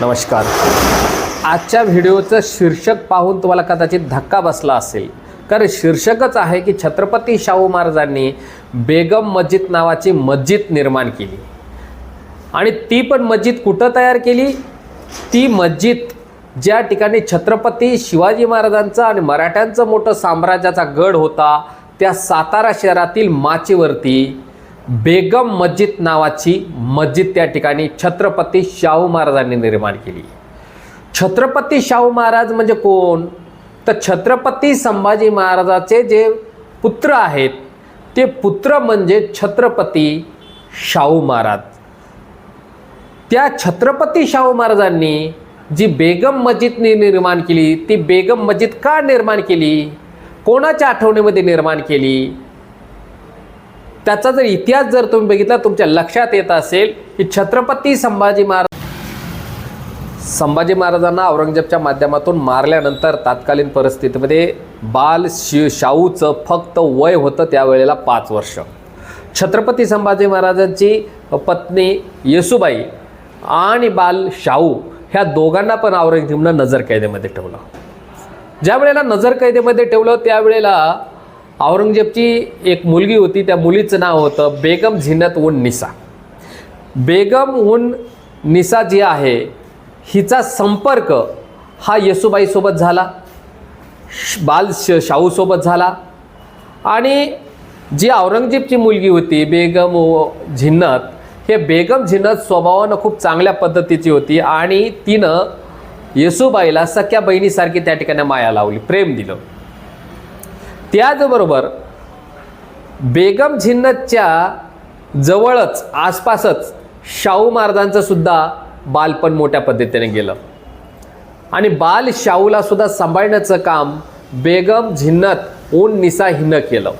नमस्कार. आजच्या व्हिडिओचं शीर्षक पाहून तुम्हाला कदाचित धक्का बसला असेल. कारण शीर्षकच आहे की छत्रपती शाहू महाराजांनी बेगम मस्जिद नावाची मस्जिद निर्माण केली. आणि ती पण मस्जिद कुठं तयार केली? ती मस्जिद ज्या ठिकाणी छत्रपती शिवाजी महाराजांचं आणि मराठ्यांचं मोठं साम्राज्याचा गड होता त्या सातारा शहरातील माचीवरती बेगम मस्जिद नावाची मस्जिद त्या ठिकाणी छत्रपती शाहू महाराजांनी निर्माण केली. छत्रपती शाहू महाराज म्हणजे कोण? तर छत्रपती संभाजी महाराजाचे जे पुत्र आहेत ते पुत्र म्हणजे छत्रपती शाहू महाराज. त्या छत्रपती शाहू महाराजांनी जी बेगम मस्जिदने निर्माण केली ती बेगम मस्जिद का निर्माण केली? कोणाच्या आठवणीमध्ये निर्माण केली? त्याचा जर इतिहास जर तुम्ही बघितला तुमच्या लक्षात येत असेल की छत्रपती संभाजी महाराज संभाजी महाराजांना औरंगजेबच्या माध्यमातून मारल्यानंतर तात्कालीन परिस्थितीमध्ये बाल शि शाहूचं फक्त वय होतं त्यावेळेला पाच वर्ष. छत्रपती संभाजी महाराजांची पत्नी येसुबाई आणि बाल शाहू ह्या दोघांना पण औरंगजेबनं नजरकैदेमध्ये ठेवलं. ज्या वेळेला नजरकैदेमध्ये ठेवलं त्यावेळेला औरंगजेबची एक मुलगी होती त्या मुलीचं नाव होतं बेगम झिनत उन निसा. बेगम उन निसा जी आहे हिचा संपर्क हा येसुबाईसोबत झाला श- बाल श शाहूसोबत झाला आणि जी औरंगजेबची मुलगी होती बेगम झिन्नत हे बेगम झिन्नत स्वभावानं खूप चांगल्या पद्धतीची होती आणि तिनं येसुबाईला सख्या बहिणीसारखी त्या ठिकाणी माया लावली प्रेम दिलं. त्याचबरोबर बेगम झिन्नतच्या जवळच आसपासच शाहू महाराजांचं सुद्धा बालपण मोठ्या पद्धतीने गेलं. आणि बाल शाहूला सुद्धा सांभाळण्याचं काम बेगम झिन्नत ऊन निसा हिनं केलं.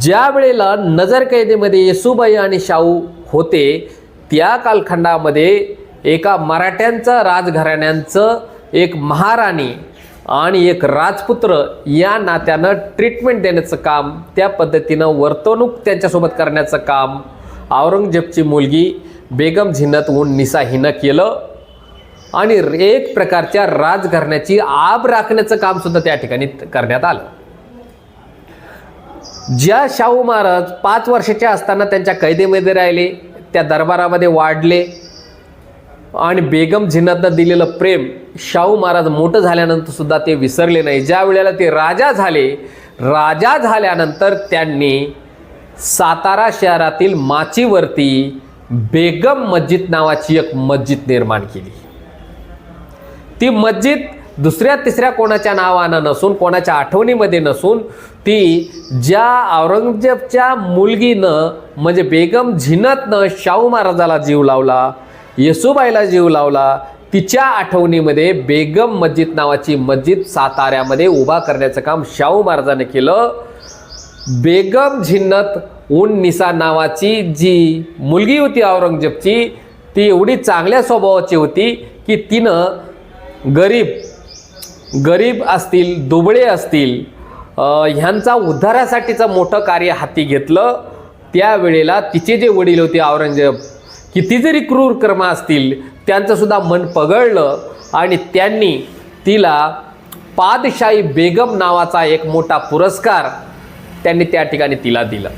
ज्या वेळेला नजरकैदेमध्ये येसुबाई आणि शाहू होते त्या कालखंडामध्ये एका मराठ्यांचं राजघराण्यांचं एक महाराणी आणि एक राजपुत्र या नात्यानं ट्रीटमेंट देण्याचं काम त्या पद्धतीनं वर्तवणूक त्यांच्यासोबत करण्याचं काम. औरंगजेबची मुलगी बेगम झिन्नत उन निसा हिनं केलं. आणि एक प्रकारच्या राजघराण्याची आब राखण्याचं काम सुद्धा त्या ठिकाणी करण्यात आलं. ज्या शाहू महाराज पाच वर्षाचे असताना त्यांच्या कैदेमध्ये राहिले त्या दरबारामध्ये वाढले आणि बेगम झिन्नतनं दिलेलं प्रेम शाहू महाराज मोठं झाल्यानंतर सुद्धा ते विसरले नाही. ज्या वेळेला ते राजा झाले राजा झाल्यानंतर त्यांनी सातारा शहरातील माचीवरती बेगम मस्जिद नावाची एक मस्जिद निर्माण केली. ती मस्जिद दुसऱ्या तिसऱ्या कोणाच्या नावानं नसून कोणाच्या आठवणीमध्ये नसून ती ज्या औरंगजेबच्या मुलगीनं म्हणजे बेगम झिनतनं शाहू महाराजाला जीव लावला येसुबाईला जीव लावला. तिच्या आठवणीमध्ये बेगम मस्जिद नावाची मस्जिद साताऱ्यामध्ये उभा करण्याचं काम शाहू महाराजाने केलं. बेगम झिन्नत उन निसा नावाची जी मुलगी होती औरंगजेबची ती एवढी चांगल्या स्वभावाची होती की तिनं गरीब गरीब असतील दुबळे असतील ह्यांचा उद्धारासाठीचं मोठं कार्य हाती घेतलं. त्यावेळेला तिचे जे वडील होते औरंगजेब किती जरी क्रूर कर्म असतील त्यांचंसुद्धा मन पगळलं आणि त्यांनी तिला पादशाही बेगम नावाचा एक मोठा पुरस्कार त्यांनी त्या ठिकाणी तिला दिला.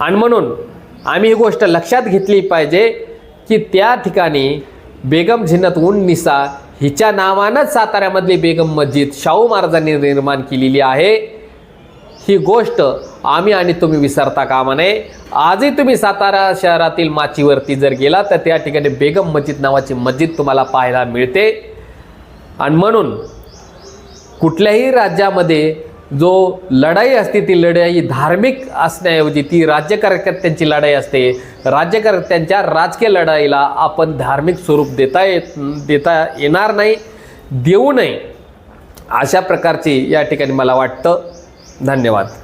आणि म्हणून आम्ही ही गोष्ट लक्षात घेतली पाहिजे की त्या ठिकाणी बेगम झिन्नत उन निसा हिच्या नावानंच साताऱ्यामधली बेगम मस्जिद शाहू महाराजांनी निर्माण केलेली आहे. ही गोष्ट आम्ही आणि तुम्ही विसरता कामा नये. आजही तुम्ही सातारा शहरातील माचीवरती जर गेला तर त्या ठिकाणी बेगम मस्जिद नावाची मस्जिद तुम्हाला पाहायला मिळते. आणि म्हणून कुठल्याही राज्यामध्ये जो लढाई असते ती लढाई धार्मिक असण्याऐवजी ती राज्यकर्त्यांची लढाई असते. राज्यकर्त्यांच्या राजकीय लढाईला आपण धार्मिक स्वरूप देता येत देता येणार नाही देऊ नये अशा प्रकारची या ठिकाणी मला वाटतं. धन्यवाद.